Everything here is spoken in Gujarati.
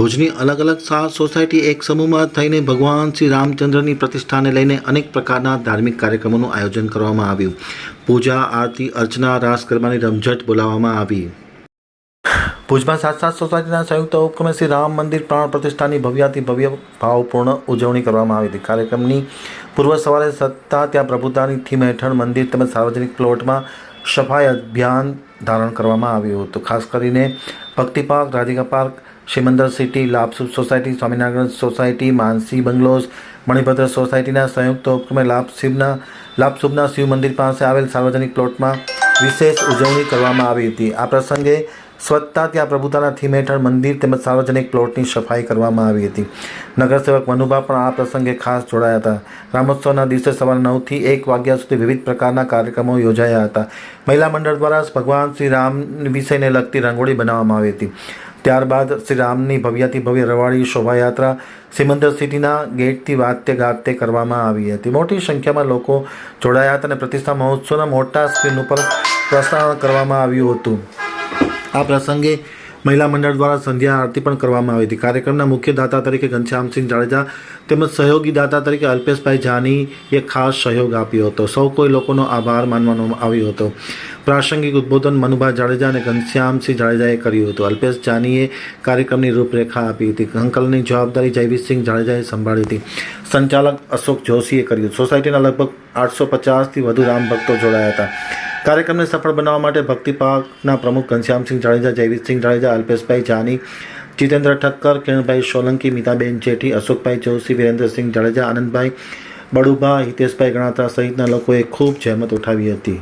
ભુજની અલગ અલગ સાત સોસાયટી એક સમૂહમાં થઈને ભગવાન શ્રી રામચંદ્રની પ્રતિષ્ઠાને લઈને અનેક પ્રકારના ધાર્મિક કાર્યક્રમોનું આયોજન કરવામાં આવ્યું. પૂજા, આરતી, અર્ચના, રાસ ગરબાની રમઝટ બોલાવવામાં આવી. ભુજમાં સાત સાત સોસાયટીના સંયુક્ત ઉપક્રમે શ્રી રામ મંદિર પ્રાણ પ્રતિષ્ઠાની ભવ્યાતિ ભવ્ય ભાવપૂર્ણ ઉજવણી કરવામાં આવી હતી. કાર્યક્રમની પૂર્વ સવારે સત્તા ત્યાં પ્રભુતાની થીમ હેઠળ મંદિર તેમજ સાર્વજનિક પ્લોટમાં સફાઈ અભિયાન ધારણ કરવામાં આવ્યું હતું. ખાસ કરીને Bhakti park, Radhika park Shimandar city Labhsukh society, Swaminarayan society, Mansi bungalows Manibhadra સોસાયટીના સંયુક્ત ઉપક્રમે લાભશિવના લાભશુભના શિવ મંદિર પાસે આવેલ સાર્વજનિક પ્લોટમાં વિશેષ ઉજવણી કરવામાં આવી હતી. આ પ્રસંગે સ્વચ્છતા ત્યાં પ્રભુતાના થીમ હેઠળ મંદિર તેમજ સાર્વજનિક પ્લોટની સફાઈ કરવામાં આવી હતી. નગરસેવક મનુભા પણ આ પ્રસંગે ખાસ જોડાયા હતા. રામોત્સવના દિવસે સવારે નવથી એક વાગ્યા સુધી વિવિધ પ્રકારના કાર્યક્રમો યોજાયા હતા. મહિલા મંડળ દ્વારા ભગવાન શ્રી રામ વિષયને લગતી રંગોળી બનાવવામાં આવી હતી. ત્યારબાદ શ્રી રામની ભવ્યથી ભવ્ય રવાડી શોભાયાત્રા સિમંદર સિટીના ગેટથી વાત્ય ગાતે કરવામાં આવી હતી. મોટી સંખ્યામાં લોકો જોડાયા હતા અને પ્રતિષ્ઠા મહોત્સવના મોટા સ્ક્રીન ઉપર પ્રસારણ કરવામાં આવ્યું હતું. આ પ્રસંગે મહિલા મંડળ દ્વારા સંધ્યા આરતી પણ કરવામાં આવી હતી. કાર્યક્રમના મુખ્ય દાતા તરીકે ઘનશ્યામસિંહ જાડેજા તેમજ સહયોગી દાતા તરીકે અલ્પેશભાઈ જાનીએ ખાસ સહયોગ આપ્યો હતો. સૌ કોઈ લોકોનો આભાર માનવાનો આવ્યો હતો. પ્રાસંગિક ઉદ્બોધન મનુભા જાડેજા અને ઘનશ્યામસિંહ જાડેજાએ કર્યું હતું. અલ્પેશ જાનીએ કાર્યક્રમની રૂપરેખા આપી હતી. અંકલની જવાબદારી જયવીરસિંહ જાડેજાએ સંભાળી હતી. સંચાલક અશોક જોશીએ કર્યું. સોસાયટીના લગભગ આઠસો પચાસથી વધુ રામ ભક્તો જોડાયા હતા. કાર્યક્રમને સફળ બનાવવા માટે ભક્તિ પાર્કના પ્રમુખ ઘનશ્યામસિંહ જાડેજા, જયવીરસિંહ જાડેજા, અલ્પેશભાઈ જાની, જીતેન્દ્ર ઠક્કર, કિરણભાઈ સોલંકી, મીતાબેન જેઠી, અશોકભાઈ જોશી, વિરેન્દ્રસિંહ જાડેજા, આનંદભાઈ બડુભા, હિતેશભાઈ ગણાતા સહિતના લોકોએ ખૂબ જહેમત ઉઠાવી હતી.